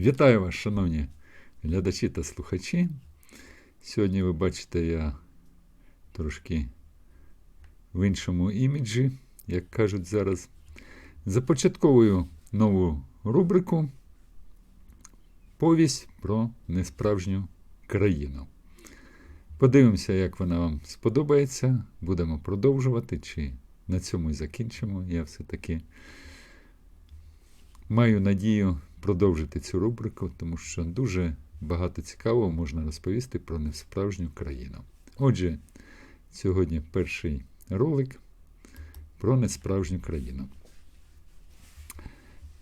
Вітаю вас, шановні глядачі та слухачі. Сьогодні ви бачите, я трошки в іншому іміджі, як кажуть зараз. Започатковую нову рубрику Повість про несправжню країну. Подивимося, як вона вам сподобається. Будемо продовжувати, чи на цьому і закінчимо. Я все-таки маю надію продовжити цю рубрику, тому що дуже багато цікавого можна розповісти про несправжню країну. Отже, сьогодні перший ролик про несправжню країну.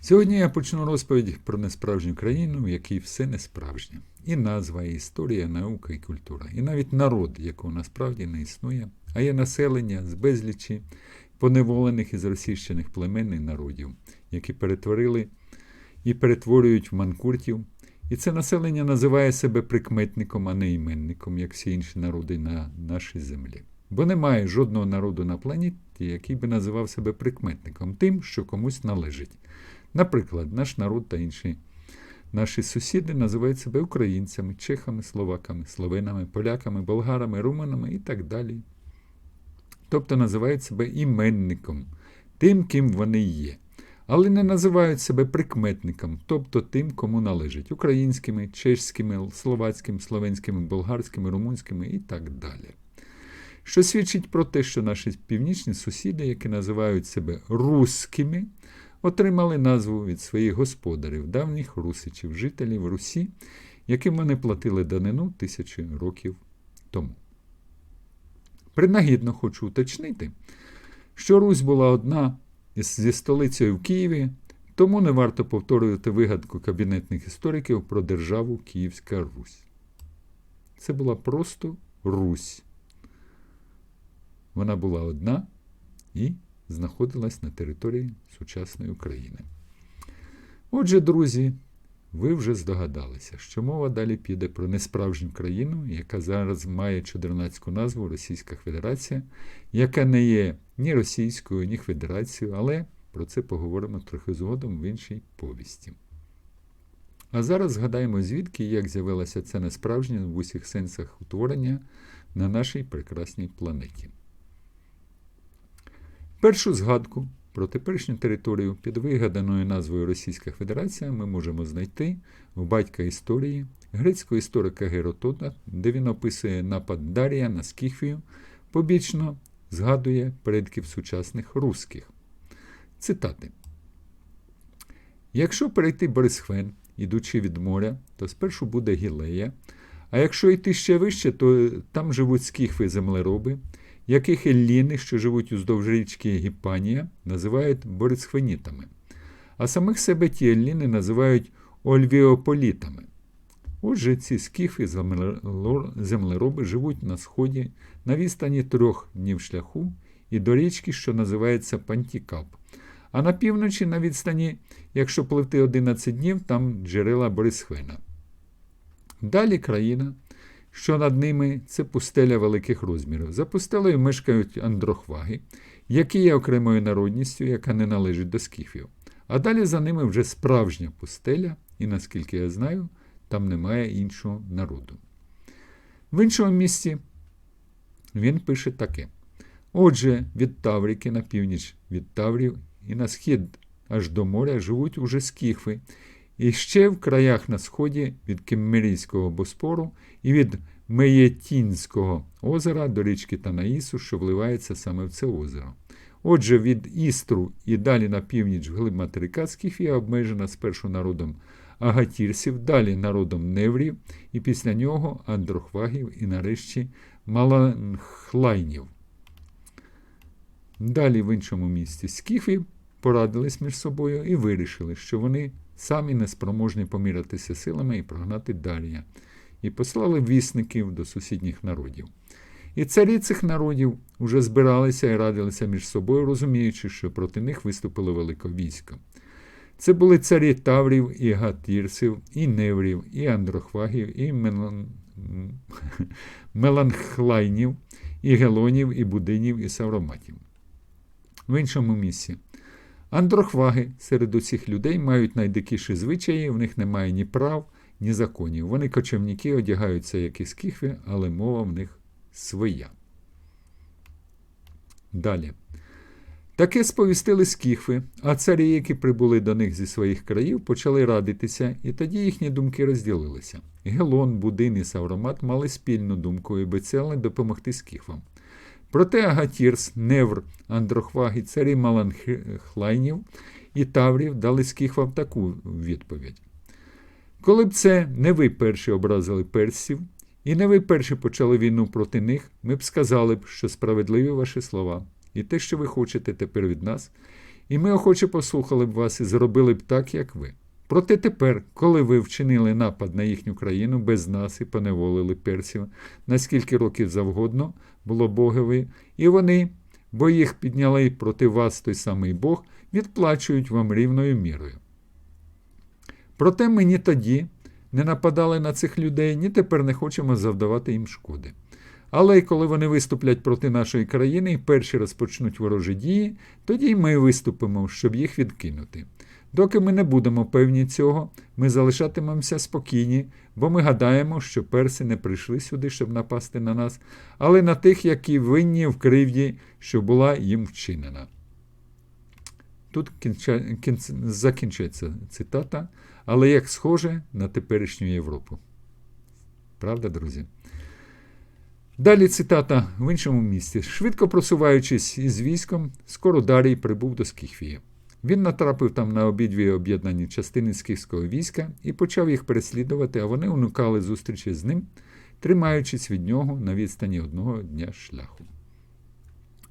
Сьогодні я почну розповідь про несправжню країну, в якій все несправжнє. І назва, і історія, наука, і культура. І навіть народ, якого насправді не існує, а є населення з безлічі поневолених і зросійщених племен і народів, які перетворили і перетворюють в манкуртів. І це населення називає себе прикметником, а не іменником, як всі інші народи на нашій землі. Бо немає жодного народу на планеті, який би називав себе прикметником, тим, що комусь належить. Наприклад, наш народ та інші наші сусіди називають себе українцями, чехами, словаками, словенами, поляками, болгарами, румунами і так далі. Тобто називають себе іменником, тим, ким вони є. Але не називають себе прикметником, тобто тим, кому належить українськими, чеськими, словацькими, словенськими, болгарськими, румунськими і так далі. Що свідчить про те, що наші північні сусіди, які називають себе русскими, отримали назву від своїх господарів, давніх русичів, жителів Русі, яким вони платили данину тисячі років тому. Принагідно хочу уточнити, що Русь була одна зі столицею в Києві, тому не варто повторювати вигадку кабінетних істориків про державу Київська Русь. Це була просто Русь. Вона була одна і знаходилась на території сучасної України. Отже, друзі, ви вже здогадалися, що мова далі піде про несправжню країну, яка зараз має чудернацьку назву Російська Федерація, яка не є ні російською, ні федерацією, але про це поговоримо трохи згодом в іншій повісті. А зараз згадаємо, звідки і як з'явилося це несправжнє в усіх сенсах утворення на нашій прекрасній планеті. Першу згадку про теперішню територію під вигаданою назвою Російська Федерація ми можемо знайти в батька історії грецького історика Геротота, де він описує напад Дарія на Скіфію, побічно згадує предків сучасних русських. Цитати. Якщо перейти Борисхвен, ідучи від моря, то спершу буде Гілея, а якщо йти ще вище, то там живуть скіфи землероби, яких елліни, що живуть уздовж річки Гіпанія, називають борисхвенітами, а самих себе ті елліни називають ольвіополітами. Отже, ці скіфи землероби живуть на сході на відстані трьох днів шляху і до річки, що називається Пантікап. А на півночі на відстані, якщо пливти 11 днів, там джерела Борисхвена. Далі країна що над ними це пустеля великих розмірів. За пустелею мешкають андрохваги, які є окремою народністю, яка не належить до скіфів. А далі за ними вже справжня пустеля, і наскільки я знаю, там немає іншого народу. В іншому місці він пише таке: Отже, від Таврики на північ від Таврів і на схід аж до моря живуть уже скіфи, і ще в краях на сході від Кеммерійського Боспору і від Меєтінського озера до річки Танаїсу, що вливається саме в це озеро. Отже, від Істру і далі на північ вглиб материка Скіфія обмежена спершу народом агатірсів, далі народом неврів, і після нього андрохвагів і нарешті маланхлайнів. Далі в іншому місті Скіфи порадились між собою і вирішили, що вони самі неспроможні помірятися силами і прогнати Дарія, і послали вісників до сусідніх народів. І царі цих народів уже збиралися і радилися між собою, розуміючи, що проти них виступило велике військо. Це були царі Таврів, і Гатірсів, і Неврів, і Андрохвагів, і Мелан... Андрохваги серед усіх людей мають найдикіші звичаї, в них немає ні прав, ні законів. Вони кочівники одягаються, як і скіфи, але мова в них своя. Далі. Таке сповістили скіфи, а царі, які прибули до них зі своїх країв, почали радитися, і тоді їхні думки розділилися. Гелон, Будин і Савромат мали спільну думку і обіцяли допомогти скіфам. Проте Агатірс, Невр, Андрохваг і царі Маланхлайнів і Таврів дали скіфам таку відповідь. Коли б це не ви перші образили персів, і не ви перші почали війну проти них, ми б сказали б, що справедливі ваші слова, і те, що ви хочете тепер від нас, і ми охоче послухали б вас і зробили б так, як ви. Проте тепер, коли ви вчинили напад на їхню країну без нас і поневолили персів, наскільки років завгодно було Богові, і вони, бо їх підняли проти вас той самий Бог, відплачують вам рівною мірою. Проте ми ні тоді не нападали на цих людей, ні тепер не хочемо завдавати їм шкоди. Але коли вони виступлять проти нашої країни і перші розпочнуть ворожі дії, тоді й ми виступимо, щоб їх відкинути. Доки ми не будемо певні цього, ми залишатимемося спокійні, бо ми гадаємо, що перси не прийшли сюди, щоб напасти на нас, але на тих, які винні в кривді, що була їм вчинена. Тут кінча... кінц... закінчується цитата, але як схоже на теперішню Європу. Правда, друзі? Далі цитата в іншому місці. Швидко просуваючись із військом, скоро Дарій прибув до Скіфії. Він натрапив там на обидві об'єднані частини скіфського війська і почав їх переслідувати, а вони уникали зустрічі з ним, тримаючись від нього на відстані одного дня шляху.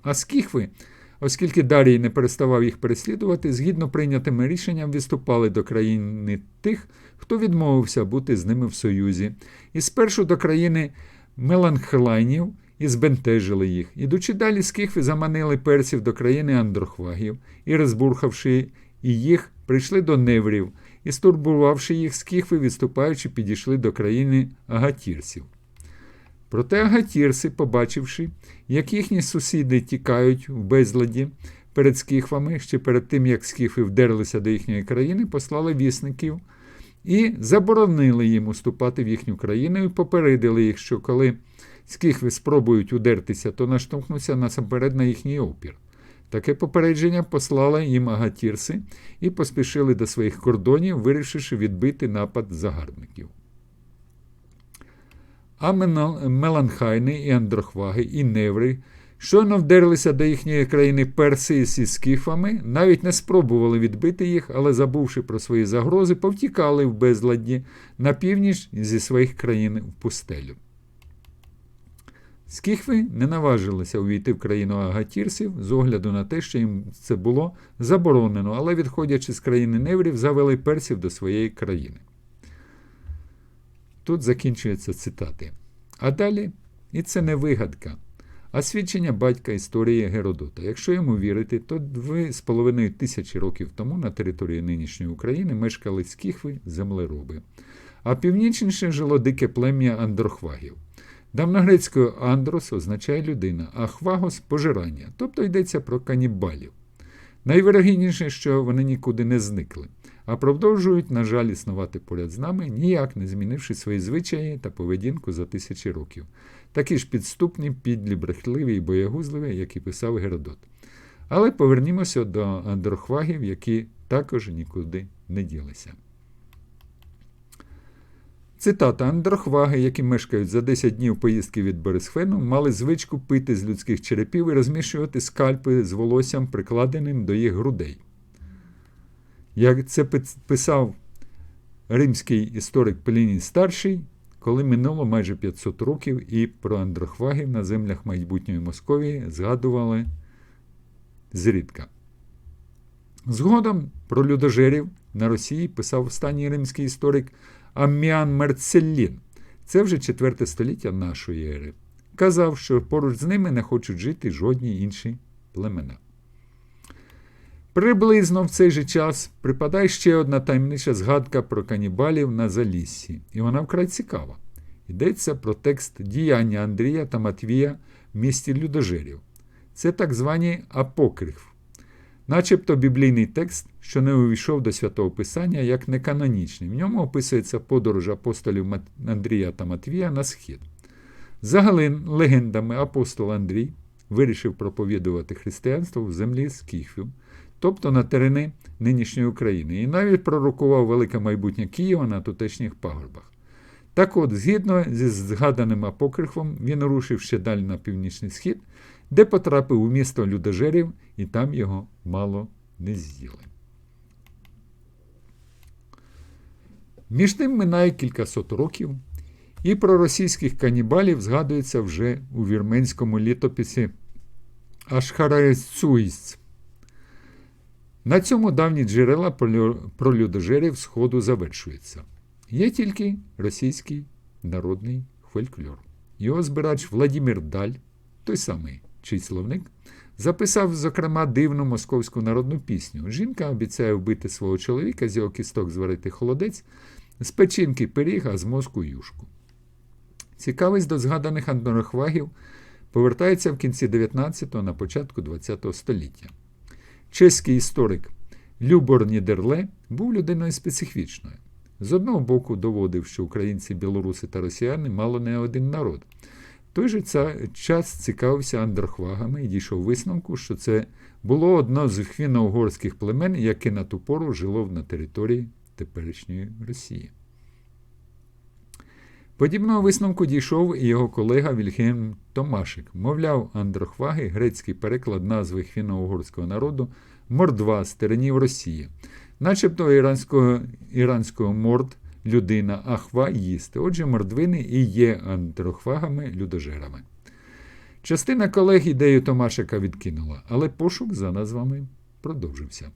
А скіфи, оскільки Дарій не переставав їх переслідувати, згідно прийнятими рішенням відступали до країни тих, хто відмовився бути з ними в союзі, і спершу до країни Меланхелайнів і збентежили їх. Ідучи далі, скіфи заманили персів до країни Андрохвагів і, розбурхавши і їх, прийшли до неврів, і, стурбувавши їх, скіфи, відступаючи, підійшли до країни агатірсів. Проте агатірси, побачивши, як їхні сусіди тікають в безладі перед скіфами, ще перед тим, як скіфи вдерлися до їхньої країни, послали вісників і заборонили їм уступати в їхню країну і попередили їх, що коли скіфи спробують удертися, то наштовхнуться насамперед на їхній опір. Таке попередження послали їм агатірси і поспішили до своїх кордонів, вирішивши відбити напад загарбників. А Меланхайни і Андрохваги і Неври, щойно вдерлися до їхньої країни перси зі скіфами, навіть не спробували відбити їх, але, забувши про свої загрози, повтікали в безладні на північ зі своїх країн в пустелю. Скіфи не наважилися увійти в країну агатірсів з огляду на те, що їм це було заборонено, але, відходячи з країни Неврів, завели персів до своєї країни. Тут закінчуються цитати. А далі, і це не вигадка, а свідчення батька історії Геродота. Якщо йому вірити, то 2,5 тисячі років тому на території нинішньої України мешкали скіфи землероби, а північніше жило дике плем'я андрохвагів. Давногрецькою андрос означає людина, а хвагос пожирання, тобто йдеться про канібалів. Найвирогідніше, що вони нікуди не зникли, а продовжують, на жаль, існувати поряд з нами, ніяк не змінивши свої звичаї та поведінку за тисячі років. Такі ж підступні, підлі, брехливі і боягузливі, як і писав Геродот. Але повернімося до андрохвагів, які також нікуди не ділися. Цитата Андрохваги, які мешкають за 10 днів поїздки від Борисфену, мали звичку пити з людських черепів і розміщувати скальпи з волоссям, прикладеним до їх грудей. Як це писав римський історик Пліній Старший, коли минуло майже 500 років і про андрохвагів на землях майбутньої Московії згадували зрідка. Згодом про людожерів на Росії писав останній римський історик Амміан Мерцеллін, це вже 4 століття нашої ери, казав, що поруч з ними не хочуть жити жодні інші племена. Приблизно в цей же час припадає ще одна таємнича згадка про канібалів на Заліссі, і вона вкрай цікава. Йдеться про текст діяння Андрія та Матвія в місті Людожерів. Це так звані апокриф. начебто біблійний текст, що не увійшов до святого Писання як неканонічний. В ньому описується подорож апостолів Андрія та Матвія на схід. За галин- легендами апостол Андрій вирішив проповідувати християнство в землі Скіфів, тобто на терени нинішньої України, і навіть пророкував велике майбутнє Києва на тутешніх пагорбах. Так от, згідно зі згаданим апокрифом, він рушив ще далі на північний схід, де потрапив у місто людожерів, і там його мало не з'їли. Між тим минає кількасот років, і про російських канібалів згадується вже у вірменському літописі Ашхарайцуїць. На цьому давні джерела про лю- людожерів Сходу завершуються. Є тільки російський народний фольклор. Його збирач Владимир Даль, той самий числовник, записав, зокрема, дивну московську народну пісню. Жінка обіцяє вбити свого чоловіка, з його кісток зварити холодець, з печінки пиріг, а з мозку юшку. Цікавість до згаданих андорохвагів повертається в кінці 19-го на початку 20-го століття. Чеський історик Любор Нідерле був людиною специфічною. З одного боку доводив, що українці, білоруси та росіяни мало не один народ. Той же час цікавився андрохвагами і дійшов висновку, що це було одно з фіно-угорських племен, яке на ту пору жило на території теперішньої Росії. Подібного висновку дійшов і його колега Вільгельм Томашик. Мовляв, андрохваги грецький переклад назви фіно-угорського народу мордва з теренів Росії, начебто іранського, іранського морд людина, а хва їсти. Отже, мордвини і є андрохвагами людожерами. Частина колег ідею Томашика відкинула, але пошук за назвами продовжився.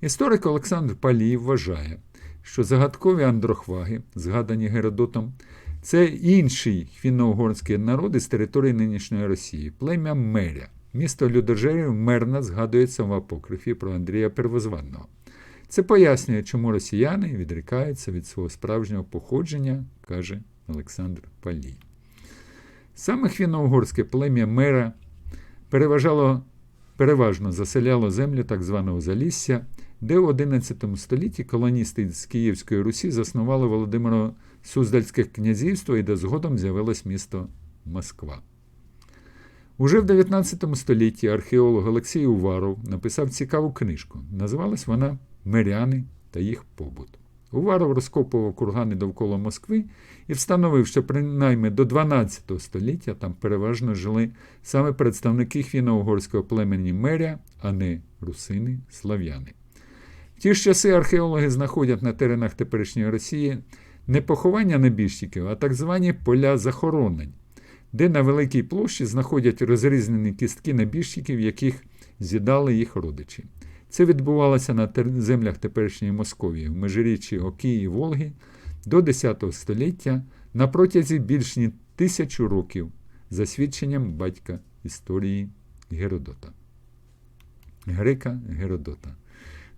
Історик Олександр Палій вважає, що загадкові андрохваги, згадані Геродотом, це інший фінно-угорський народ із території нинішньої Росії, плем'я Меря. Місто людожерів Мерна згадується в апокрифі про Андрія Первозванного. Це пояснює, чому росіяни відрікаються від свого справжнього походження, каже Олександр Палій. Саме фіно-угорське плем'я Мера переважало, переважно заселяло землю так званого Залісся, де у XI столітті колоністи з Київської Русі заснували Володимиро Суздальське князівство і де згодом з'явилось місто Москва. Уже в 19 столітті археолог Олексій Уваров написав цікаву книжку. Називалась вона Миряни та їх побут. Уваров розкопував кургани довкола Москви і встановив, що принаймні до 12 століття там переважно жили саме представники фіно-угорського племені Меря, а не русини слав'яни. В ті ж часи археологи знаходять на теренах теперішньої Росії не поховання небіжчиків, а так звані поля захоронень, де на великій площі знаходять розрізнені кістки небіжчиків, яких з'їдали їх родичі. Це відбувалося на землях теперішньої Московії, в межиріччі Оки і Волги до X століття на протязі більш ніж тисячу років, за свідченням батька історії Геродота. Грека Геродота.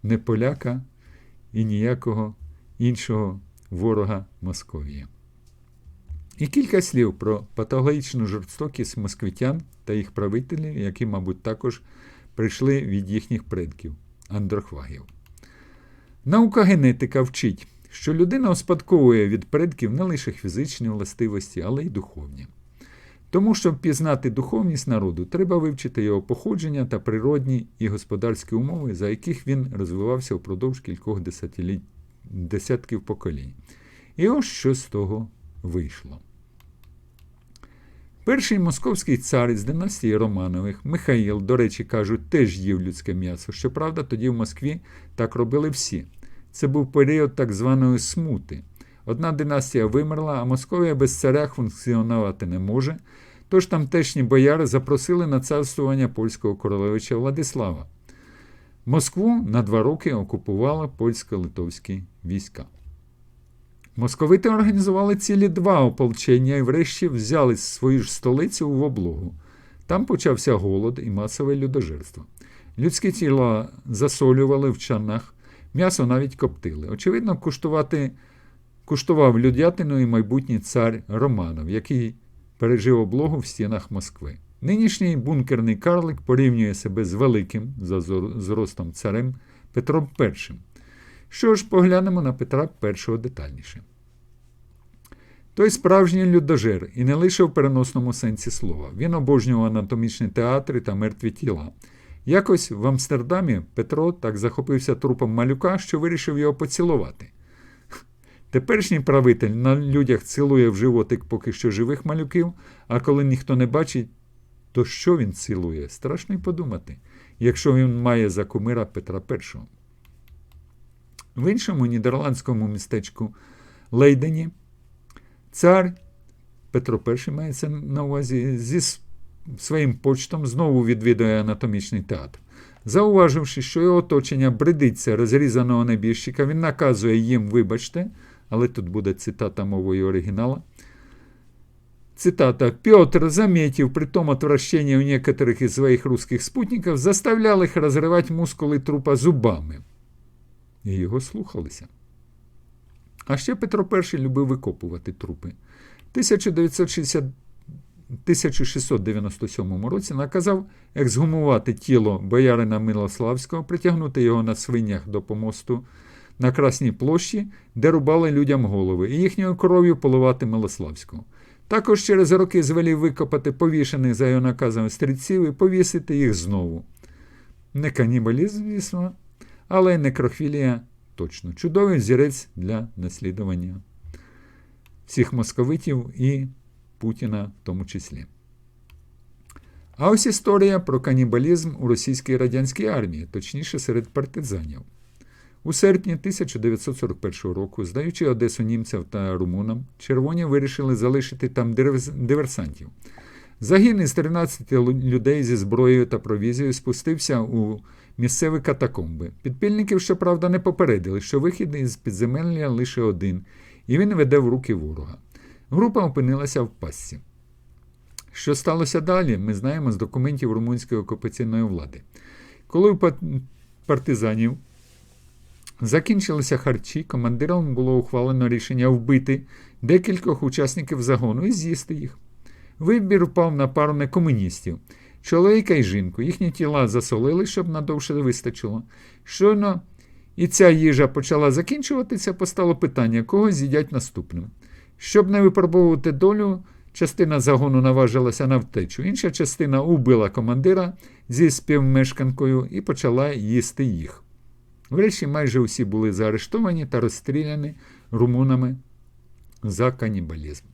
Не поляка і ніякого іншого ворога Московії. І кілька слів про патологічну жорстокість москвитян та їх правителів, які, мабуть, також прийшли від їхніх предків андрохвагів. Наука генетика вчить, що людина успадковує від предків не лише фізичні властивості, але й духовні. Тому, щоб пізнати духовність народу, треба вивчити його походження та природні і господарські умови, за яких він розвивався впродовж кількох десятків поколінь. І ось що з того вийшло. Перший московський цар із династії Романових, Михаїл, до речі, кажуть, теж їв людське м'ясо. Щоправда, тоді в Москві так робили всі. Це був період так званої смути. Одна династія вимерла, а Московія без царя функціонувати не може. Тож тамтешні бояри запросили на царствування польського королевича Владислава. Москву на два роки окупували польсько-литовські війська. Московити організували цілі два ополчення і врешті взяли свою ж столицю в облогу. Там почався голод і масове людожерство. Людські тіла засолювали в чанах, м'ясо навіть коптили. Очевидно, куштувати, куштував людятину і майбутній цар Романов, який пережив облогу в стінах Москви. Нинішній бункерний карлик порівнює себе з великим за зростом царем Петром І. Що ж, поглянемо на Петра І детальніше. Той справжній людожер, і не лише в переносному сенсі слова. Він обожнював анатомічні театри та мертві тіла. Якось в Амстердамі Петро так захопився трупом малюка, що вирішив його поцілувати. Теперішній правитель на людях цілує в животик поки що живих малюків, а коли ніхто не бачить, то що він цілує? Страшно й подумати, якщо він має за кумира Петра І. В іншому нідерландському містечку Лейдені цар Петро І мається на увазі зі своїм почтом знову відвідує анатомічний театр. Зауваживши, що його оточення бредиться розрізаного небіжчика, він наказує їм, вибачте, але тут буде цитата мовою оригінала. Цитата. Петр, заметив при том отвращение у некоторых из своих русских спутников, заставлял их разрывать мускулы трупа зубами. І його слухалися. А ще Петро І любив викопувати трупи. 1960 1697 році наказав ексгумувати тіло боярина Милославського, притягнути його на свинях до помосту на Красній площі, де рубали людям голови, і їхньою кров'ю поливати Милославського. Також через роки звелів викопати повішених за його наказом стрільців і повісити їх знову. Не канібалізм, звісно, але некрофілія точно. Чудовий взірець для наслідування всіх московитів і Путіна в тому числі. А ось історія про канібалізм у російській радянській армії, точніше серед партизанів. У серпні 1941 року, здаючи Одесу німцям та румунам, червоні вирішили залишити там диверсантів. Загін із 13 людей зі зброєю та провізією спустився у місцеві катакомби. Підпільників, щоправда, не попередили, що вихід із підземелля лише один, і він веде в руки ворога. Група опинилася в пастці. Що сталося далі, ми знаємо з документів румунської окупаційної влади. Коли у партизанів закінчилися харчі, командирам було ухвалено рішення вбити декількох учасників загону і з'їсти їх. Вибір впав на пару некомуністів, чоловіка і жінку. Їхні тіла засолили, щоб надовше вистачило. Щойно і ця їжа почала закінчуватися, постало питання, кого з'їдять наступним. Щоб не випробовувати долю, частина загону наважилася на втечу, інша частина убила командира зі співмешканкою і почала їсти їх. Врешті майже усі були заарештовані та розстріляні румунами за канібалізм.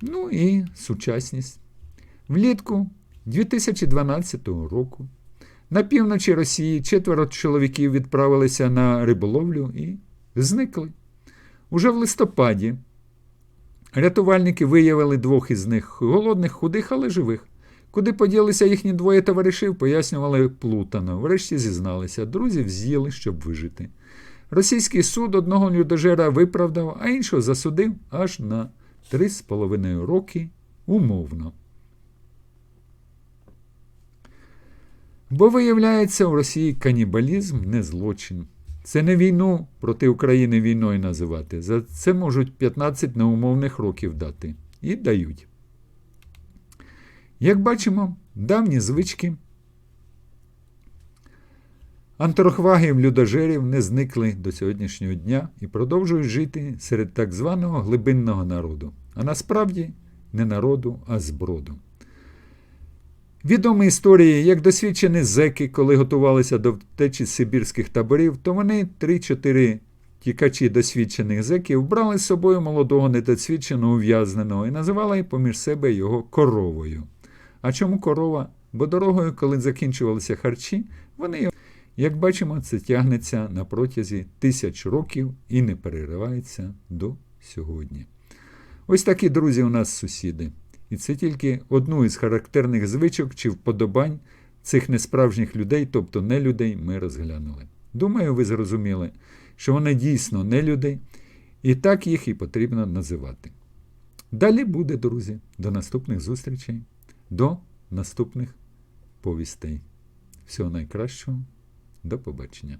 Ну і сучасність. Влітку 2012 року на півночі Росії четверо чоловіків відправилися на риболовлю і зникли. Уже в листопаді рятувальники виявили двох із них голодних, худих, але живих. Куди поділися їхні двоє товаришів, пояснювали плутано. Врешті зізналися, друзів з'їли, щоб вижити. Російський суд одного людожера виправдав, а іншого засудив аж на три з половиною роки умовно. Бо, виявляється, у Росії канібалізм не злочин. Це не війну проти України війною називати. За це можуть 15 неумовних років дати. І дають. Як бачимо, давні звички антрохвагів людожерів не зникли до сьогоднішнього дня і продовжують жити серед так званого глибинного народу. А насправді не народу, а зброду. Відомі історії, як досвідчені зеки, коли готувалися до втечі з сибірських таборів, то вони 3-4 тікачі досвідчених зеків брали з собою молодого недосвідченого ув'язненого і називали поміж себе його коровою. А чому корова? Бо дорогою, коли закінчувалися харчі, вони, як бачимо, це тягнеться на протязі тисяч років і не переривається до сьогодні. Ось такі друзі у нас сусіди. І це тільки одну із характерних звичок чи вподобань цих несправжніх людей, тобто не людей, ми розглянули. Думаю, ви зрозуміли, що вони дійсно не люди, і так їх і потрібно називати. Далі буде, друзі, до наступних зустрічей, до наступних повістей. Всього найкращого, до побачення.